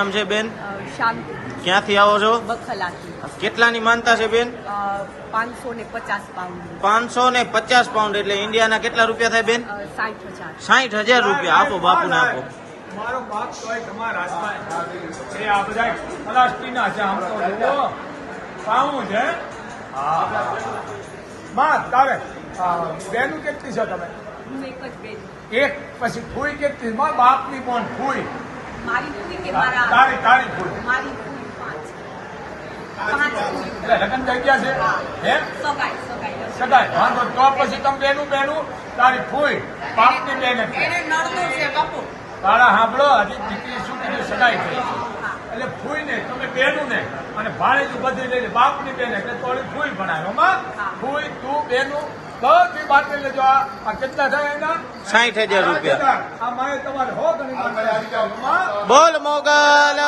નામ છે બેન? શાંતિ. ક્યાંથી આવો છો? કેટલાની માનતા છે બેન? પાંચસો ને પચાસ પાઉન્ડ. પાંચસો ને પચાસ પાઉન્ડ એટલે ઇન્ડિયાના કેટલા રૂપિયા થાય બેન? સાઠ હજાર. રૂપિયા. આપો બાપુને આપો. મારો બાપ તોય તમારા હાથમાં છે આ બધા પ્લાસ્ટિકના છે આમ તો જુઓ પાઉં છે હા? માં તારે. બેનું કેટલી છે તમે? એક જ બેન. એક પછી ફૂઈ કેટલી? મારા બાપની પણ ફૂઈ. મારી ફૂઈ કે મારા તારી તારી ફૂઈ મારી ફૂઈ પાંચ. પાંચ એટલે લગ્ન થઈ ગયા છે? હે. સગાઈ સગાઈ સદાય વાંધો તો પછી તમે બેનું બેનું. તારી ફૂઈ બાપની બેન એટલે એને નડતો છે બાપુ. તારા સાંભળો હજી દીકરી શું કીધું? સગાઈ થઈ એટલે ફૂઈ ને તમે બેનું ને અને ભાણેજું બધી લઈને બાપની બેન એટલે થોડી ફૂઈ ભણાયો માં. ફૂઈ તું બેનું બધી બાટલી લેજો. આ આ કેટલા થાય એના? સાઈઠ હજાર રૂપિયા. આ મારે તમારે હો ગણી માં. બોલ મોગલ